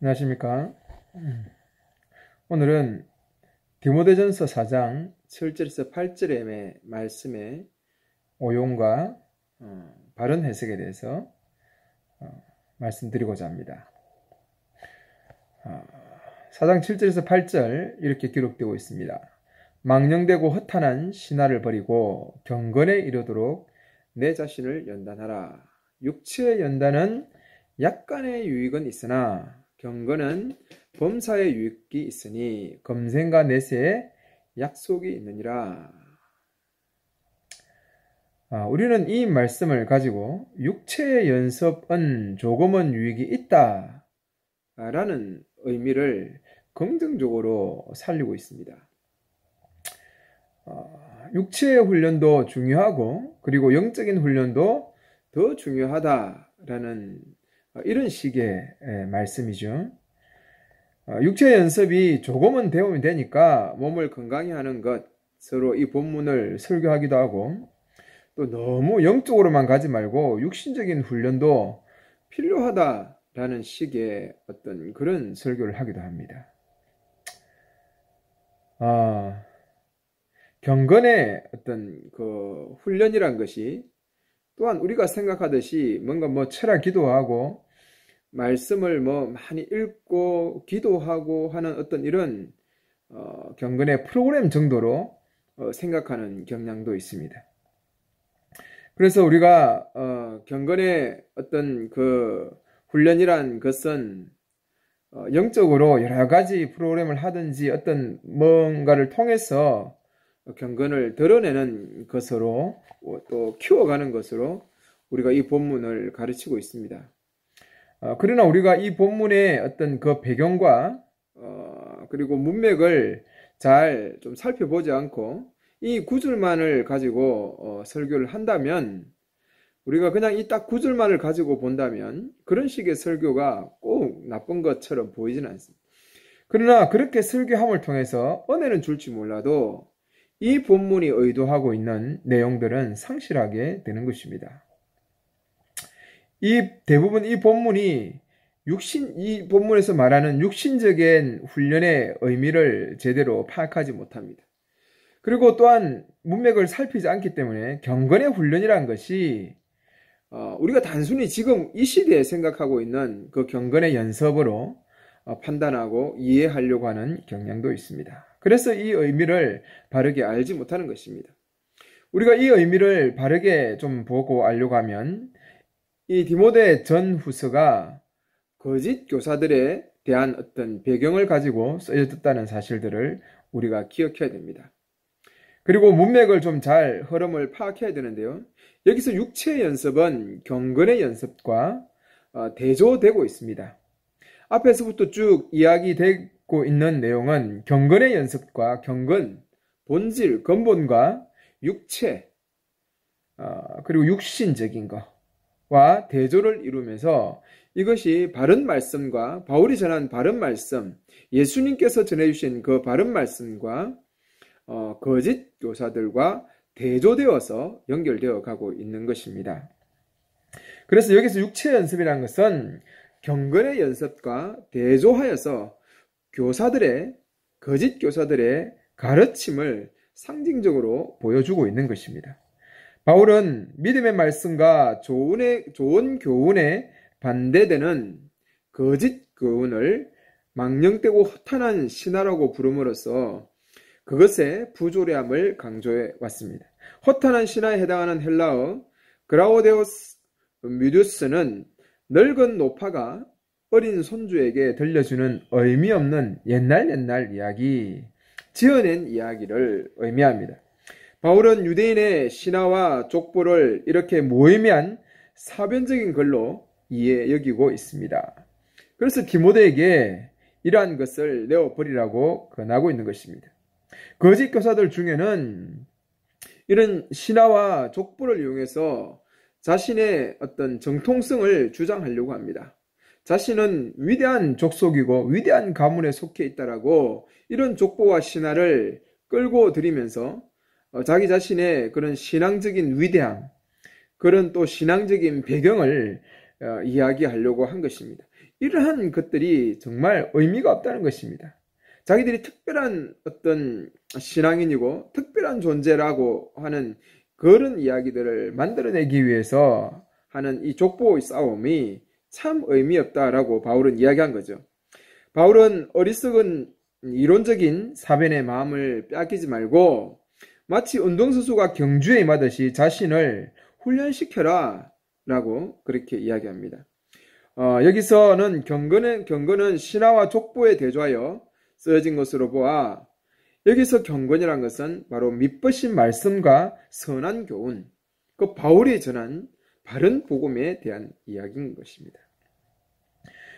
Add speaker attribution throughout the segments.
Speaker 1: 안녕하십니까. 오늘은 디모데전서 4장 7절에서 8절의 말씀의 오용과 어, 바른 해석에 대해서 어, 말씀드리고자 합니다. 어, 4장 7절에서 8절 이렇게 기록되고 있습니다. 망령되고 허탄한 신화를 버리고 경건에 이르도록 내 자신을 연단하라. 육체의 연단은 약간의 유익은 있으나 경건은 범사의 유익이 있으니 검생과 내세에 약속이 있느니라. 아, 우리는 이 말씀을 가지고 육체의 연습은 조금은 유익이 있다. 라는 의미를 긍정적으로 살리고 있습니다. 어, 육체의 훈련도 중요하고 그리고 영적인 훈련도 더 중요하다라는 이런 식의 말씀이죠. 어, 육체 연습이 조금은 배우면 되니까 몸을 건강히 하는 것, 서로 이 본문을 설교하기도 하고, 또 너무 영적으로만 가지 말고 육신적인 훈련도 필요하다라는 식의 어떤 그런 설교를 하기도 합니다. 아, 경건의 어떤 그 훈련이란 것이 또한 우리가 생각하듯이 뭔가 뭐 철학 기도하고 말씀을 뭐 많이 읽고 기도하고 하는 어떤 이런 어, 경건의 프로그램 정도로 어, 생각하는 경향도 있습니다. 그래서 우리가 어, 경건의 어떤 그 훈련이란 것은 어, 영적으로 여러 가지 프로그램을 하든지 어떤 뭔가를 통해서 경건을 드러내는 것으로 또 키워가는 것으로 우리가 이 본문을 가르치고 있습니다. 어, 그러나 우리가 이 본문의 어떤 그 배경과 어, 그리고 문맥을 잘 좀 살펴보지 않고 이 구절만을 가지고 어, 설교를 한다면 우리가 그냥 이 딱 구절만을 가지고 본다면 그런 식의 설교가 꼭 나쁜 것처럼 보이지는 않습니다. 그러나 그렇게 설교함을 통해서 은혜는 줄지 몰라도 이 본문이 의도하고 있는 내용들은 상실하게 되는 것입니다. 이 대부분 이 본문이 육신 이 본문에서 말하는 육신적인 훈련의 의미를 제대로 파악하지 못합니다. 그리고 또한 문맥을 살피지 않기 때문에 경건의 훈련이란 것이 어, 우리가 단순히 지금 이 시대에 생각하고 있는 그 경건의 연습으로 어, 판단하고 이해하려고 하는 경향도 있습니다. 그래서 이 의미를 바르게 알지 못하는 것입니다. 우리가 이 의미를 바르게 좀 보고 알려고 하면 이 디모데 전 후서가 거짓 교사들에 대한 어떤 배경을 가지고 쓰여졌다는 사실들을 우리가 기억해야 됩니다. 그리고 문맥을 좀 잘 흐름을 파악해야 되는데요. 여기서 육체 연습은 경건의 연습과 어, 대조되고 있습니다. 앞에서부터 쭉 이야기되고 있는 내용은 경건의 연습과 경건, 본질, 근본과 육체, 어, 그리고 육신적인 것, 와 대조를 이루면서 이것이 바른 말씀과 바울이 전한 바른 말씀, 예수님께서 전해주신 그 바른 말씀과 어, 거짓 교사들과 대조되어서 연결되어 가고 있는 것입니다. 그래서 여기서 육체 연습이라는 것은 경건의 연습과 대조하여서 교사들의 거짓 교사들의 가르침을 상징적으로 보여주고 있는 것입니다. 바울은 믿음의 말씀과 좋은, 좋은 교훈에 반대되는 거짓 교훈을 망령되고 허탄한 신화라고 부름으로써 그것의 부조리함을 강조해 왔습니다. 허탄한 신화에 해당하는 헬라어 그라우데오스 뮤두스는 늙은 노파가 어린 손주에게 들려주는 의미 없는 옛날 옛날 이야기, 지어낸 이야기를 의미합니다. 바울은 유대인의 신화와 족보를 이렇게 모의미한 사변적인 걸로 이해 여기고 있습니다. 그래서 디모데에게 이러한 것을 내어버리라고 권하고 있는 것입니다. 거짓 교사들 중에는 이런 신화와 족보를 이용해서 자신의 어떤 정통성을 주장하려고 합니다. 자신은 위대한 족속이고 위대한 가문에 속해 있다라고 이런 족보와 신화를 끌고 들이면서 어, 자기 자신의 그런 신앙적인 위대함, 그런 또 신앙적인 배경을 어, 이야기하려고 한 것입니다. 이러한 것들이 정말 의미가 없다는 것입니다. 자기들이 특별한 어떤 신앙인이고 특별한 존재라고 하는 그런 이야기들을 만들어내기 위해서 하는 이 족보의 싸움이 참 의미 없다라고 바울은 이야기한 거죠. 바울은 어리석은 이론적인 사변의 마음을 빼앗기지 말고 마치 운동선수가 경주에 임하듯이 자신을 훈련시켜라 라고 그렇게 이야기합니다. 어, 여기서는 경건은, 경건은 신화와 족보에 대조하여 쓰여진 것으로 보아 여기서 경건이란 것은 바로 밑버신 말씀과 선한 교훈, 그 바울이 전한 바른 복음에 대한 이야기인 것입니다.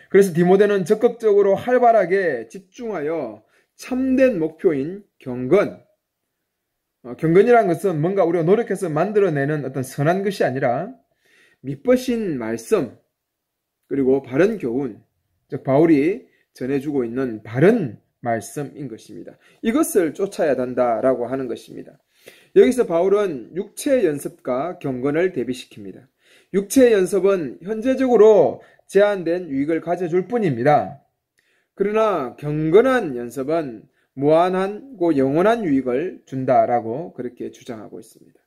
Speaker 1: 그래서 디모데는 적극적으로 활발하게 집중하여 참된 목표인 경건, 어, 경건이라는 것은 뭔가 우리가 노력해서 만들어내는 어떤 선한 것이 아니라 밑버신 말씀, 그리고 바른 교훈, 즉 바울이 전해주고 있는 바른 말씀인 것입니다. 이것을 쫓아야 한다라고 하는 것입니다. 여기서 바울은 육체 연습과 경건을 대비시킵니다. 육체 연습은 현재적으로 제한된 유익을 가져줄 뿐입니다. 그러나 경건한 연습은 무한하고 영원한 유익을 준다라고 그렇게 주장하고 있습니다.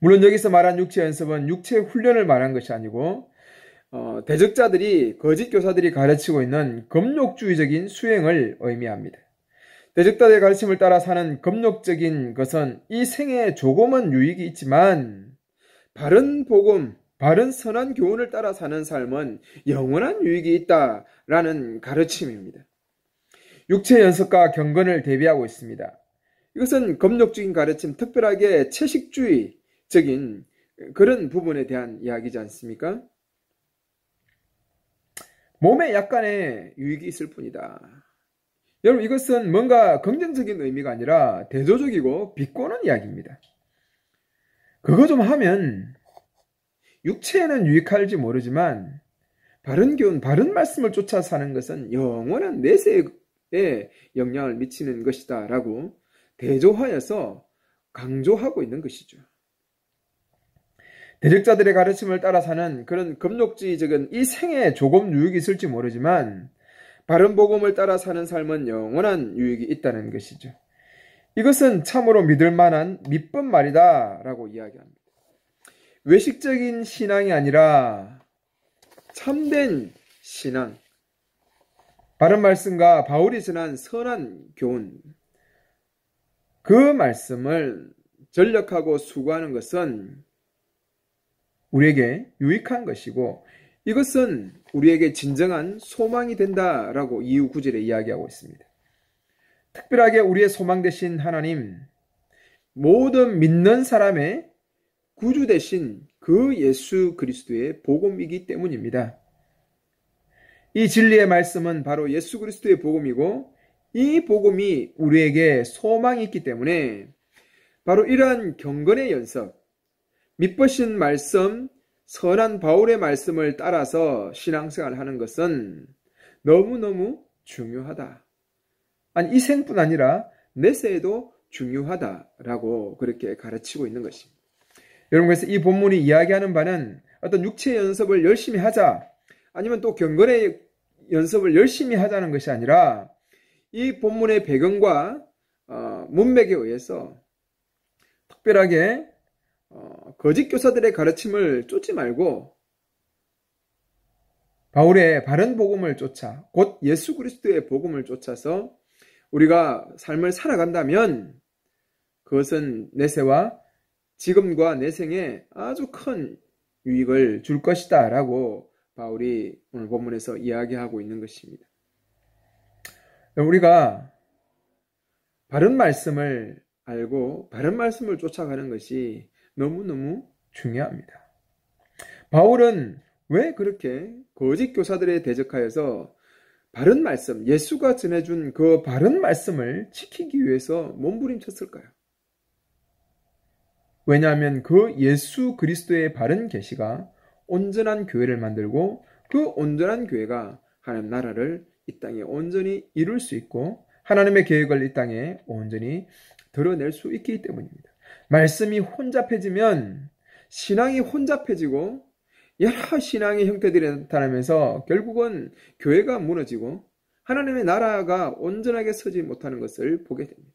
Speaker 1: 물론 여기서 말한 육체 연습은 육체 훈련을 말한 것이 아니고 어, 대적자들이 거짓 교사들이 가르치고 있는 검욕주의적인 수행을 의미합니다. 대적자들의 가르침을 따라 사는 검욕적인 것은 이 생에 조금은 유익이 있지만 바른 복음, 바른 선한 교훈을 따라 사는 삶은 영원한 유익이 있다라는 가르침입니다. 육체 연습과 경건을 대비하고 있습니다. 이것은 검욕적인 가르침, 특별하게 채식주의적인 그런 부분에 대한 이야기지 않습니까? 몸에 약간의 유익이 있을 뿐이다. 여러분, 이것은 뭔가 긍정적인 의미가 아니라 대조적이고 비꼬는 이야기입니다. 그거 좀 하면 육체에는 유익할지 모르지만 바른 교훈, 바른 말씀을 쫓아 사는 것은 영원한 내세에 영향을 미치는 것이다. 라고 대조하여서 강조하고 있는 것이죠. 대적자들의 가르침을 따라 사는 그런 금욕주의적인 이 생에 조금 유익이 있을지 모르지만 바른 복음을 따라 사는 삶은 영원한 유익이 있다는 것이죠. 이것은 참으로 믿을 만한 밑법 말이다 라고 이야기합니다. 외식적인 신앙이 아니라 참된 신앙, 바른 말씀과 바울이 전한 선한 교훈, 그 말씀을 전력하고 수고하는 것은 우리에게 유익한 것이고 이것은 우리에게 진정한 소망이 된다라고 이후 구절에 이야기하고 있습니다. 특별하게 우리의 소망 되신 하나님, 모든 믿는 사람의 구주 되신 그 예수 그리스도의 복음이기 때문입니다. 이 진리의 말씀은 바로 예수 그리스도의 복음이고 이 복음이 우리에게 소망이 있기 때문에 바로 이러한 경건의 연습, 밑버신 말씀, 선한 바울의 말씀을 따라서 신앙생활 하는 것은 너무너무 중요하다. 아니, 이 생뿐 아니라 내세에도 중요하다라고 그렇게 가르치고 있는 것입니다. 여러분, 그래서 이 본문이 이야기하는 바는 어떤 육체 연습을 열심히 하자, 아니면 또 경건의 연습을 열심히 하자는 것이 아니라 이 본문의 배경과 어, 문맥에 의해서 특별하게 어, 거짓 교사들의 가르침을 쫓지 말고 바울의 바른 복음을 쫓아 곧 예수 그리스도의 복음을 쫓아서 우리가 삶을 살아간다면 그것은 내세와 지금과 내생에 아주 큰 유익을 줄 것이다 라고 바울이 오늘 본문에서 이야기하고 있는 것입니다. 우리가 바른 말씀을 알고 바른 말씀을 쫓아가는 것이 너무너무 중요합니다. 바울은 왜 그렇게 거짓 교사들에 대적하여서 바른 말씀, 예수가 전해준 그 바른 말씀을 지키기 위해서 몸부림쳤을까요? 왜냐하면 그 예수 그리스도의 바른 계시가 온전한 교회를 만들고 그 온전한 교회가 하나님 나라를 이 땅에 온전히 이룰 수 있고 하나님의 계획을 이 땅에 온전히 드러낼 수 있기 때문입니다. 말씀이 혼잡해지면 신앙이 혼잡해지고 여러 신앙의 형태들이 나타나면서 결국은 교회가 무너지고 하나님의 나라가 온전하게 서지 못하는 것을 보게 됩니다.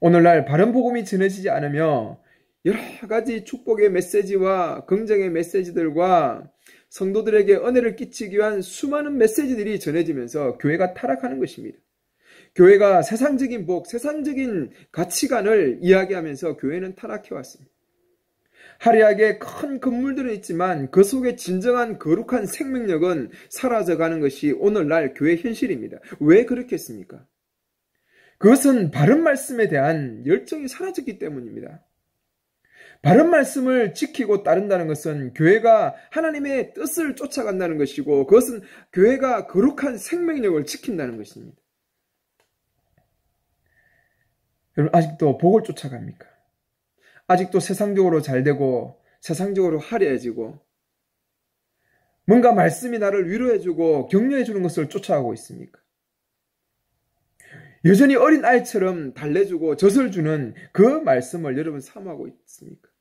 Speaker 1: 오늘날 바른 복음이 전해지지 않으며 여러 가지 축복의 메시지와 긍정의 메시지들과 성도들에게 은혜를 끼치기 위한 수많은 메시지들이 전해지면서 교회가 타락하는 것입니다. 교회가 세상적인 복, 세상적인 가치관을 이야기하면서 교회는 타락해 왔습니다. 화려하게 큰 건물들은 있지만 그 속에 진정한 거룩한 생명력은 사라져가는 것이 오늘날 교회 현실입니다. 왜 그렇겠습니까? 그것은 바른 말씀에 대한 열정이 사라졌기 때문입니다. 바른 말씀을 지키고 따른다는 것은 교회가 하나님의 뜻을 쫓아간다는 것이고 그것은 교회가 거룩한 생명력을 지킨다는 것입니다. 여러분 아직도 복을 쫓아갑니까? 아직도 세상적으로 잘 되고 세상적으로 화려해지고 뭔가 말씀이 나를 위로해주고 격려해주는 것을 쫓아가고 있습니까? 여전히 어린 아이처럼 달래주고 젖을 주는 그 말씀을 여러분 사모하고 있습니까?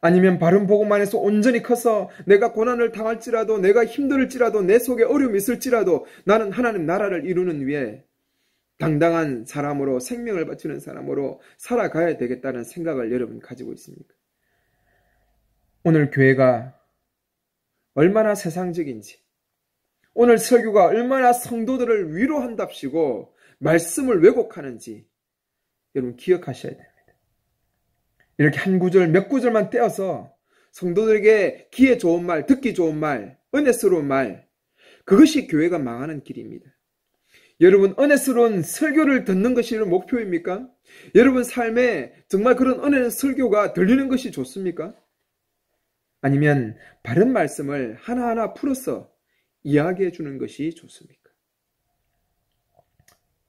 Speaker 1: 아니면 바른 복음만에서 온전히 커서 내가 고난을 당할지라도 내가 힘들을지라도 내 속에 어려움이 있을지라도 나는 하나님 나라를 이루는 위에 당당한 사람으로 생명을 바치는 사람으로 살아가야 되겠다는 생각을 여러분 가지고 있습니까? 오늘 교회가 얼마나 세상적인지 오늘 설교가 얼마나 성도들을 위로한답시고 말씀을 왜곡하는지 여러분 기억하셔야 됩니다. 이렇게 한 구절, 몇 구절만 떼어서 성도들에게 귀에 좋은 말, 듣기 좋은 말, 은혜스러운 말, 그것이 교회가 망하는 길입니다. 여러분, 은혜스러운 설교를 듣는 것이 목표입니까? 여러분 삶에 정말 그런 은혜 설교가 들리는 것이 좋습니까? 아니면 바른 말씀을 하나하나 풀어서 이야기해 주는 것이 좋습니까?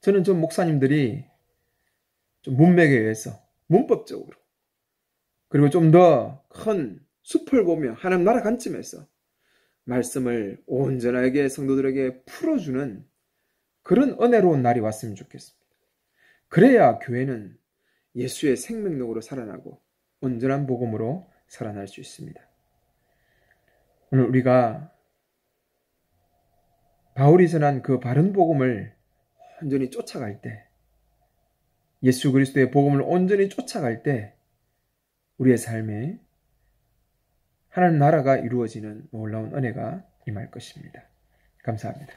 Speaker 1: 저는 좀 목사님들이 좀 문맥에 의해서 문법적으로 그리고 좀 더 큰 숲을 보며 하나님 나라 관점에서 말씀을 온전하게 성도들에게 풀어주는 그런 은혜로운 날이 왔으면 좋겠습니다. 그래야 교회는 예수의 생명력으로 살아나고 온전한 복음으로 살아날 수 있습니다. 오늘 우리가 바울이 전한 그 바른 복음을 온전히 쫓아갈 때, 예수 그리스도의 복음을 온전히 쫓아갈 때, 우리의 삶에 하나님 나라가 이루어지는 놀라운 은혜가 임할 것입니다. 감사합니다.